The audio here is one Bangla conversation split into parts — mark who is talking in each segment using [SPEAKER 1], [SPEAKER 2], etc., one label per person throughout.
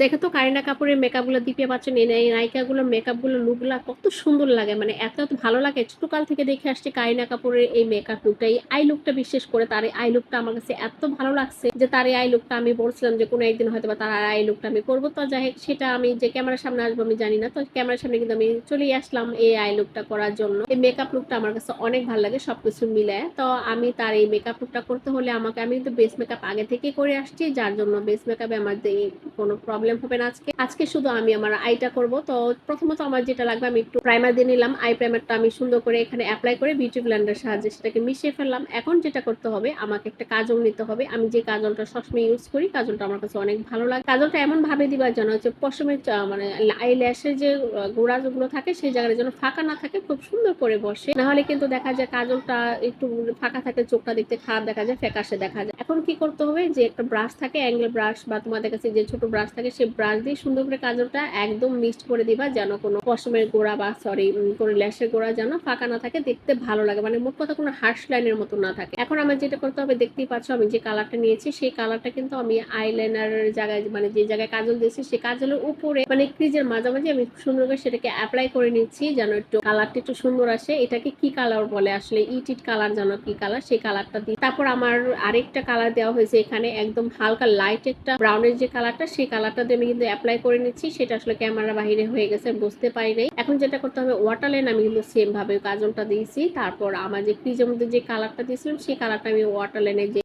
[SPEAKER 1] দেখে তো কারিনা কাপুরের মেকআপগুলো দিতে পাচ্ছেন এই নায়িকাগুলোর মেকআপগুলো লুকগুলো কত সুন্দর লাগে। মানে এত এত ভালো লাগে। ছোটকাল থেকে দেখে আসছি কারিনা কাপুরের এই মেকআপ লুকটা এই আই লুকটা বিশেষ করে তার এই আই লুকটা আমার কাছে এত ভালো লাগছে যে তার এই আই লুকটা আমি বলছিলাম যে কোনো একদিন হয়তো বা তার আই লুকটা আমি করব। তো যাই সেটা আমি যে ক্যামেরার সামনে আসব আমি জানি না। তো ক্যামেরার সামনে কিন্তু আমি চলেই আসলাম এই আই লুকটা করার জন্য। এই মেকআপ লুকটা আমার কাছে অনেক ভালো লাগে, সবকিছু মিলে। তো আমি তার এই মেকআপ লুকটা করতে হলে আমাকে আমি কিন্তু বেস মেকআপ আগে থেকে করে আসছি। যার জন্য বেস মেকআপে আমার যে কোনো প্রবলেম হবে না আজকে। আজকে শুধু আমি আমার আইটা করব। তো প্রথমত আমার যেটা লাগবে, আমি একটু প্রাইমার দিয়ে নিলাম। আই প্রাইমারটা আমি সুন্দর করে এখানে অ্যাপ্লাই করে বিউটি ব্লেন্ডার সাহায্যে সেটাকে মিশিয়ে ফেললাম। এখন যেটা করতে হবে, আমাকে একটা কাজল নিতে হবে। আমি যে কাজলটা সবসময় ইউজ করি, কাজলটা আমার কাছে অনেক ভালো লাগে। কাজলটা এমন ভাবে দিবার যেন হচ্ছে পশমের মানে আই ল্যাশের যে গোড়া যেগুলো থাকে, সেই জায়গাটা যেন ফাঁকা না থাকে, খুব সুন্দর করে বসে। না হলে কিন্তু দেখা যায় কাজলটা একটু ফাঁকা থাকে, চোখটা দেখতে খারাপ দেখা যায়, ফ্যাকাশে দেখা যায়। এখন কি করতে হবে, যে একটা ব্রাশ থাকে অ্যাঙ্গেল ব্রাশ বা তোমাদের কাছে যে ছোট ব্রাশ থাকে সেই ব্রাশ দিয়ে সুন্দর করে কাজলটা একদম মিক্সড করে দিবা, যেন কোনো পশমের গোড়া বা সরি কোনো ল্যাশের গোড়া যেন ফাঁকা না থাকে, দেখতে ভালো লাগে। মানে মোট কথা কোনো হার্শ লাইনের মতো না থাকে। এখন আমার যেটা করতে হবে, দেখতেই পাচ্ছ আমি যে কালারটা নিয়েছি, সেই কালারটা কিন্তু আমি আইলাইনার জায়গায় মানে যে জায়গায় কাজল দিয়েছি, সেই কাজলের উপরে মানে ক্রিজের মাঝামাঝি আমি সুন্দর করে সেটাকে অ্যাপ্লাই করে নিচ্ছি, যেন একটু কালারটা একটু সুন্দর আসে। এটাকে কি কালার বলে আসলে? ইটিট কালার যেন কি কালার সেই কালারটা দিই তারপর আমার আরেকটা কালার দেওয়া হয়েছে এখানে, একদম হালকা লাইট একটা ব্রাউনের যে কালারটা সেই দিয়ে আমি কিন্তু অ্যাপ্লাই করে নিচ্ছি। সেটা আসলে ক্যামেরা বাহিরে হয়ে গেছে বুঝতে পারি নাই। এখন যেটা করতে হবে ওয়াটার লাইন আমি কিন্তু সেম ভাবে কাজলটা দিয়েছি। তারপর আমার যে ক্রিজের মধ্যে যে কালারটা দিয়েছিলাম, সেই কালারটা আমি ওয়াটার লাইনে যে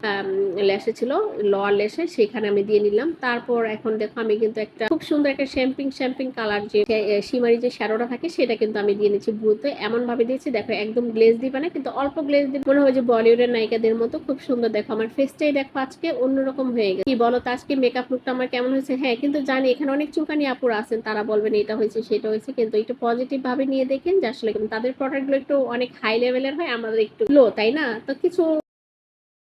[SPEAKER 1] ল্যাশে ছিল লোয়ার ল্যাশে সেখানে আমি দিয়ে নিলাম। তারপর এখন দেখো, আমি কিন্তু একটা খুব সুন্দর একটা শ্যাম্পিং শ্যাম্পিং কালার যে সীমারি যে শ্যাডোটা থাকে, সেটা কিন্তু আমি দিয়ে নিচ্ছি ব্লুতে এমন ভাবে দিয়েছি, দেখো, একদম গ্লেজ দিবে না, কিন্তু অল্প গ্লেজ দিবে মনে হয় যে বলিউডের নায়িকাদের মতো খুব সুন্দর। দেখো, আমার ফেসটাই দেখো আজকে অন্যরকম হয়ে গেছে। কি বলো তো, আজকে মেকআপ লুকটা আমার কেমন হয়েছে? হ্যাঁ কিন্তু জানি এখানে অনেক চুলকানি আপুরা আছেন, তারা বলবেন এটা হয়েছে, সেটা হয়েছে, কিন্তু একটু পজিটিভ ভাবে নিয়ে দেখেন যে আসলে তাদের প্রোডাক্টগুলো একটু অনেক হাই লেভেলের হয়, আমাদের একটু লো তাই না? তো কিছু